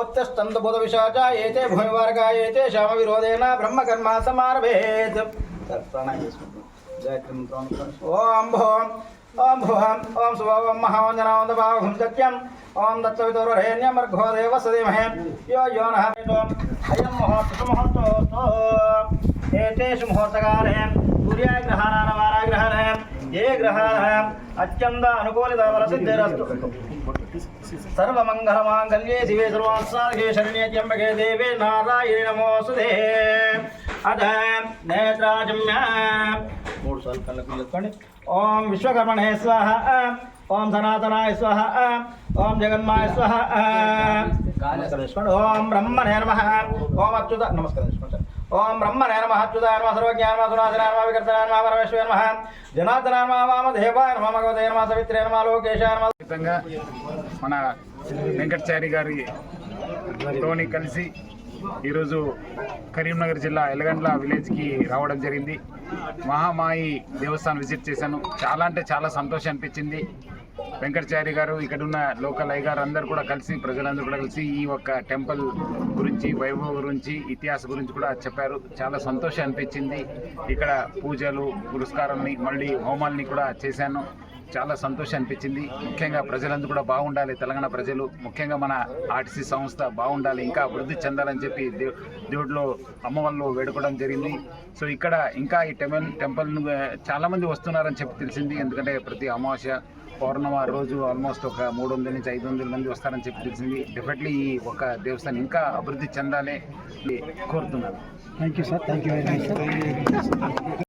उत्तिष्ठन्त बुधविशाचा एते भूमिवर्गा एते श्यामविरोधेन ब्रह्मकर्मा समारभेत् ॐ भों ॐ भुवम् ॐ सुभवं महावञ्जनां सत्यम्। ॐ दत्तवितुर्वरेण्यमर्घो देवसदेमहे यो यो नः हयं मुहूर्तसमुहूर्तोऽस्तु एतेषु मुहूर्तकाले सूर्यग्रहाणानवाराग्रहाणे ये ग्रहाः अत्यन्त अनुकूलितवरसिद्धिरस्तु సర్వమంగళమాంగళ్యే శివే సర్వాసాధే శరణ్యే త్యంబకే దేవే నారాయణ నమోసుదే అధ నేత్రాజమ్య మూడు సార్లు కళ్ళకు చెప్పుకోండి ఓం విశ్వకర్మణే స్వాహ ఓం సనాతనాయ స్వాహ ఓం జగన్మాయ స్వాహ నమస్కారం చేసుకోండి ఓం బ్రహ్మణే నమ ఓం అచ్యుత నమస్కారం చేసుకోండి సార్. ఓం బ్రహ్మణే నమ అచ్యుతాయ నమ సర్వజ్ఞాన నమ సునాథనాయ నమ వికర్తనాయ నమ పరమేశ్వర నమ జనార్దనాయ నమ వామదేవాయ నమ భగవతే నమ సవిత్రే నమ లోకేశాయ నమ మన వెంకటచారి గారి తోని కలిసి ఈరోజు కరీంనగర్ జిల్లా ఎలగండ్ల విలేజ్కి రావడం జరిగింది. మహామాయి దేవస్థానం విజిట్ చేశాను. చాలా అంటే చాలా సంతోషం అనిపించింది. వెంకటచారి గారు ఇక్కడ ఉన్న లోకల్ అయ్య గారు అందరు కూడా కలిసి ప్రజలందరూ కూడా కలిసి ఈ ఒక్క టెంపుల్ గురించి వైభవం గురించి ఇతిహాస గురించి కూడా చెప్పారు. చాలా సంతోషం అనిపించింది. ఇక్కడ పూజలు పురస్కారాన్ని మళ్ళీ హోమాల్ని కూడా చేశాను. చాలా సంతోషం అనిపించింది. ముఖ్యంగా ప్రజలందరూ కూడా బాగుండాలి. తెలంగాణ ప్రజలు ముఖ్యంగా మన ఆర్టీసీ సంస్థ బాగుండాలి ఇంకా అభివృద్ధి చెందాలని చెప్పి దేవుడిలో అమ్మవాళ్ళు వేడుకోవడం జరిగింది. సో ఇక్కడ ఇంకా ఈ టెంపుల్ టెంపుల్ చాలామంది వస్తున్నారని చెప్పి తెలిసింది. ఎందుకంటే ప్రతి అమావాస్య పౌర్ణమ రోజు ఆల్మోస్ట్ ఒక మూడు వందల నుంచి ఐదు వందల మంది వస్తారని చెప్పి తెలిసింది. డెఫినెట్లీ ఈ ఒక దేవస్థానం ఇంకా అభివృద్ధి చెందాలి కోరుతున్నాను. Thank you sir thank you very much sir